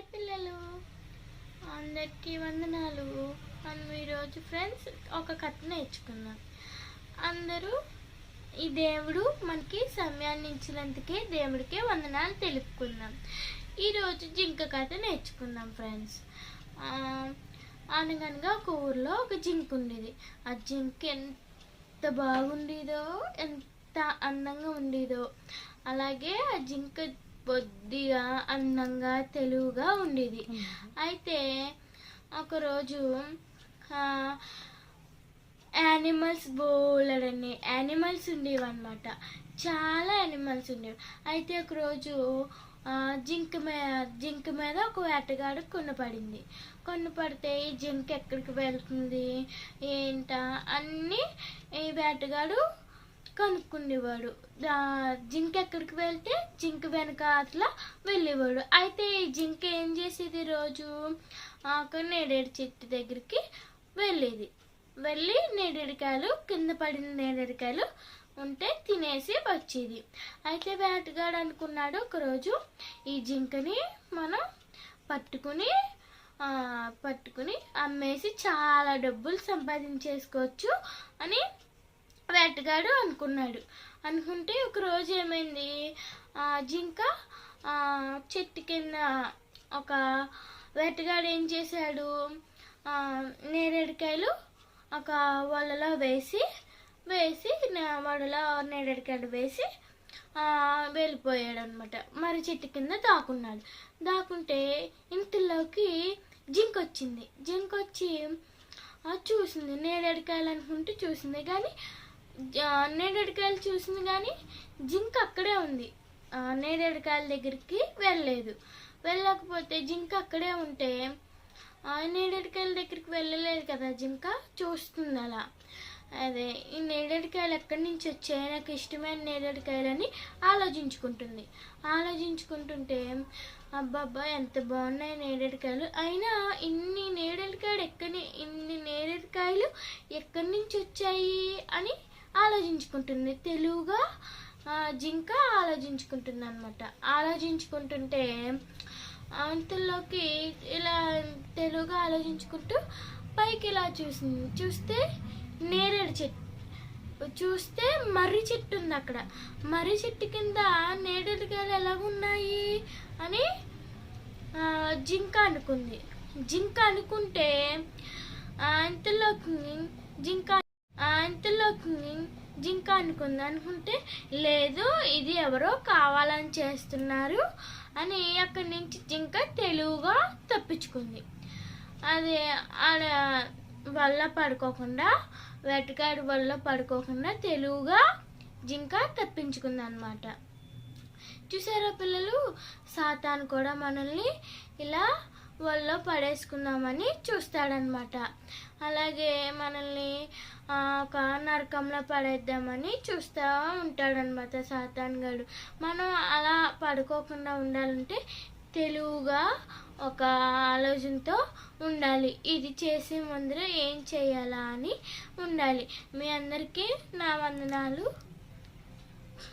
Hi పిల్లలు. అందరికీ వందనాలు. మనం ఈరోజు ఫ్రెండ్స్ ఒక కథ నేర్చుకున్నాం అందరూ ఈ దేవుడు మనకి సమయాన్ని ఇచ్చినందుకే దేవుడికే వందనాలు తెలుపుకుందాం. ఈరోజు జింక కథ నేర్చుకుందాం ఫ్రెండ్స్. అనగనగా ఒక ఊర్లో ఒక జింక ఉండేది. ఆ జింక ఎంత బాగుండేదో ఎంత అందంగా ఉండేదో. అలాగే ఆ జింక బొద్దిగా అందంగా తెలుగుగా ఉండేది. అయితే ఒకరోజు యానిమల్స్ బోలెడన్ని యానిమల్స్ ఉండేవి అనమాట చాలా యానిమల్స్ ఉండేవి. అయితే ఒకరోజు జింక మీద జింక మీద ఒక వేటగాడు కొనపడింది కొనపడితే ఈ జింక ఎక్కడికి వెళ్తుంది? ఏంటా? అన్నీ ఈ వేటగాడు కనుక్కునేవాడు. జింక ఎక్కడికి వెళ్తే జింక వెనక అట్లా వెళ్ళేవాడు. అయితే ఈ జింక ఏం చేసేది రోజు? ఆ, చెట్టు దగ్గరికి వెళ్ళేది. వెళ్ళి నేరేడుకాయలు కింద పడిన నేరేడుకాయలు ఉంటే తినేసి వచ్చేది. అయితే వేటగాడు అనుకున్నాడు ఒకరోజు ఈ జింకని మనం పట్టుకుని పట్టుకుని అమ్మేసి చాలా డబ్బులు సంపాదించేసుకోవచ్చు అని వేటగాడు అనుకున్నాడు. అనుకుంటే ఒకరోజు ఏమైంది? జింక చెట్టు కింద ఒక వేటగాడు ఏం చేశాడు? నేరేడికాయలు నేరేడుకాయలు ఒక వలలో వేసి వేసి వడలో వలలో నేరేడుకాయలు వేసి వెళ్ళిపోయాడు అనమాట మరి చెట్టు కింద దాక్కున్నాడు. దాక్కుంటే ఇంటిలోకి జింక వచ్చింది. జింక వచ్చి చూసింది. నేరేడుకాయలు అనుకుంటే చూసింది. కానీ నేరేడుకాయలు చూసింది కానీ జింక అక్కడే ఉంది. నేరేడుకాయల దగ్గరికి వెళ్ళలేదు. వెళ్ళకపోతే జింక అక్కడే ఉంటే ఆ, నేరేడుకాయల దగ్గరికి వెళ్ళలేదు కదా జింక? చూస్తుంది అలా. అదే ఈ నేరేడుకాయలు ఎక్కడి నుంచి వచ్చాయి? నాకు ఇష్టమైన నేరేడుకాయలని ఆలోచించుకుంటుంది. ఆలోచించుకుంటుంటే అబ్బబ్బా ఎంత బాగున్నాయి నేరేడుకాయలు అయినా ఇన్ని నేరేడుకాయలు ఎక్కడి ఇన్ని నేరేడుకాయలు ఎక్కడి నుంచి వచ్చాయి అని ఆలోచించుకుంటుంది. తెలుగుగా జింక ఆలోచించుకుంటుంది అనమాట ఆలోచించుకుంటుంటే అంతలోకి ఇలా తెలుగుగా ఆలోచించుకుంటూ పైకి ఇలా చూసింది చూస్తే నేరేడు చెట్టు చూస్తే మర్రి చెట్టు ఉంది అక్కడ. మర్రి చెట్టు కింద నేరేడుకాయలు ఎలాగున్నాయి అని జింక అనుకుంది. జింక అనుకుంటే ఆ, అంతలోకి జింక అంతలోకి జింక అనుకుంది అనుకుంటే లేదు ఇది ఎవరో కావాలని చేస్తున్నారు అని అక్కడి నుంచి జింక తెలుగుగా తప్పించుకుంది. అది ఆడ వల్ల పడుకోకుండా వేటగాడి వల్ల పడుకోకుండా తెలుగుగా జింక తప్పించుకుంది అనమాట చూసారా పిల్లలు? సాతాను కూడా మనల్ని ఇలా వల్ల పడేసుకుందామని చూస్తాడనమాట. అలాగే మనల్ని ఒక నరకంలో పడేద్దామని చూస్తూ ఉంటాడనమాట సాతాన్ గడు. మనం అలా పడుకోకుండా ఉండాలంటే తెలుగుగా ఒక ఆలోచనతో ఉండాలి. ఇది చేసే ముందర ఏం చేయాలా అని ఉండాలి. మీ అందరికీ నా వందనాలు.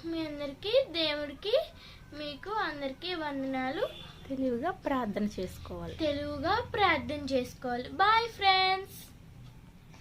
మీ అందరికీ దేవుడికి మీకు అందరికీ వందనాలు. తెలివిగా ప్రార్థన చేసుకోవాలి. తెలుగుగా ప్రార్థన చేసుకోవాలి. Bye friends